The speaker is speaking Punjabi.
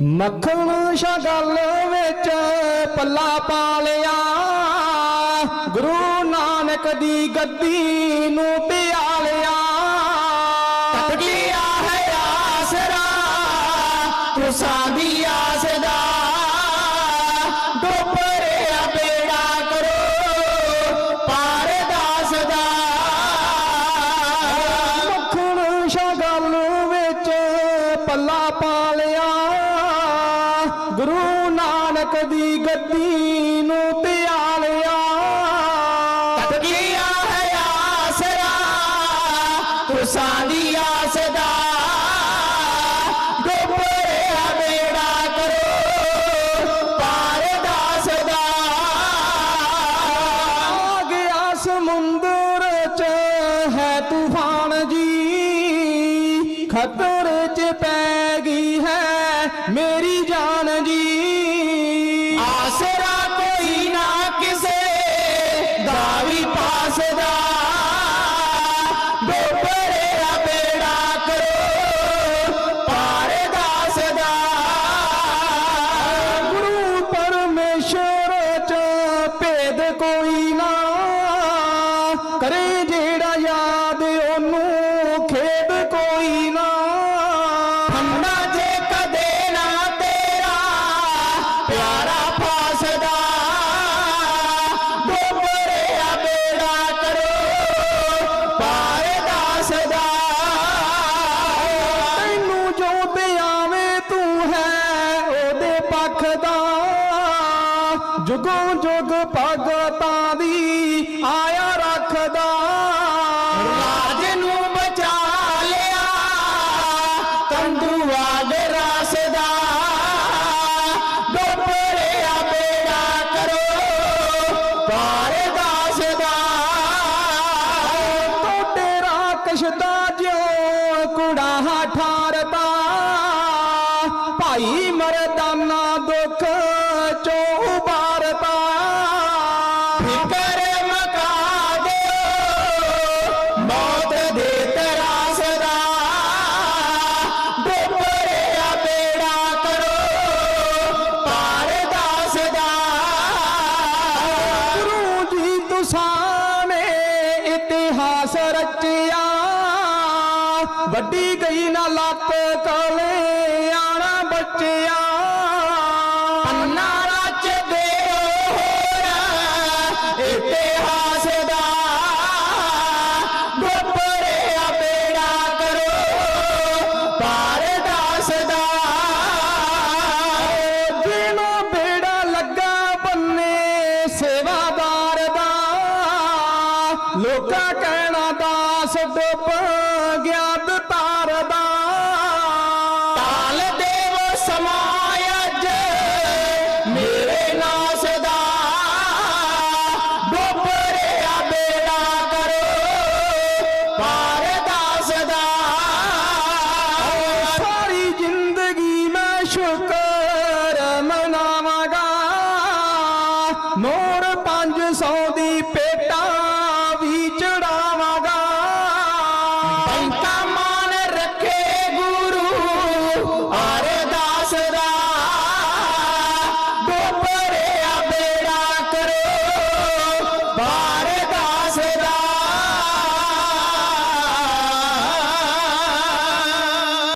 ਮੱਖਣ ਸ਼ਗਲ ਵਿੱਚ ਪੱਲਾ ਪਾ ਲਿਆ। ਗੁਰੂ ਨਾਨਕ ਦੀ ਗੱਦੀ ਨੂੰ ਪਿਆਲਿਆ ਗਿਆ ਹੈ ਆਸਰਾ, ਤੁਸਾਂ ਦੀ ਗੁਰੂ ਨਾਨਕ ਦੀ ਗੱਦੀ ਨੂੰ ਪਿਆਲਿਆ। ਗਿਆ ਹੈ ਆਸਰਾ ਤੁਸਾਂ ਦੀ ਆਸ ਦਾ। ਡੋਬਰਿਆ ਬੇੜਾ ਕਰੋ ਪਾਰ ਦਾਸ ਦਾ। ਆ ਗਿਆ ਸਮੁੰਦਰ ਚ ਹੈ ਤੂਫਾਨ ਜੀ ਖਤਰੇ ਚ ਪੈ ਗਈ ਹੈ ਮੇਰੀ ਜਾਨ। ਕਰੋ, ਪਾਰ ਦਾਸ ਦਾ ਗੁਰੂ ਪਰਮੇਸ਼ਰ ਚ ਭੇਦ ਕੋਈ ਨਾ ਕਰੇ ਜਿਹੜਾ ਯਾਦ, ਉਹਨੂੰ ਖੇਦ ਕੋਈ ਨਾ। ਜੁਗੋਂ ਜੁਗ ਭਗਤਾਂ ਦੀ ਆਇਆ ਰੱਖਦਾ। ਰਾਜ ਨੂੰ ਬਚਾ ਲਿਆ ਕੰਦੂਆ ਦੇ ਰਾਸ ਦਾ। ਡੋਬਰਿਆ ਬੇੜਾ ਕਰੋ ਪਾਰ ਦਾਸ ਦਾ। ਟੋਟੇ ਰਾਕਸ਼ ਦਾ ਜਿਉ, ਕੁੜਾ ਠਾਰਤਾ ਭਾਈ ਮਰਦਾਨਾ ਦੁੱਖ ਵੱਡੀ ਗਈ ਨਾ ਲੱਤ ਕਲੇ ਆਣਾ ਬੱਚਿਆ। ਅੰਨਾ ਰਚ ਦਿਓ ਹੋਰ ਇਤਿਹਾਸ ਦਾ ਡੋਬਰਿਆ ਬੇੜਾ ਕਰੋ, ਪਾਰ ਦਾਸ ਦਾ ਜਿਹਨੂੰ ਬੇੜਾ ਲੱਗਾ ਬੰਨੇ ਸੇਵਾਦਾਰ ਦਾ, ਲੋਕਾਂ ਕਹਿਣਾ ਦਾਸ ਡੁੱਬ ਗਿਆ ਬਾਬਾ। ਦੇਵ ਸਮਾਇਜ ਮੇਰੇ ਨਾਸ ਦਾ। ਡੋਪਰਿਆ ਬੇੜਾ ਕਰੋ, ਪਾਰ ਦਾ। ਸਾਰੀ ਜ਼ਿੰਦਗੀ ਮੈਂ ਸ਼ੁਕਰ ਮਨਾਵਾਂਗਾ। ਨੂਰ 500 ਦੀ ਪੇਟਾ Bye.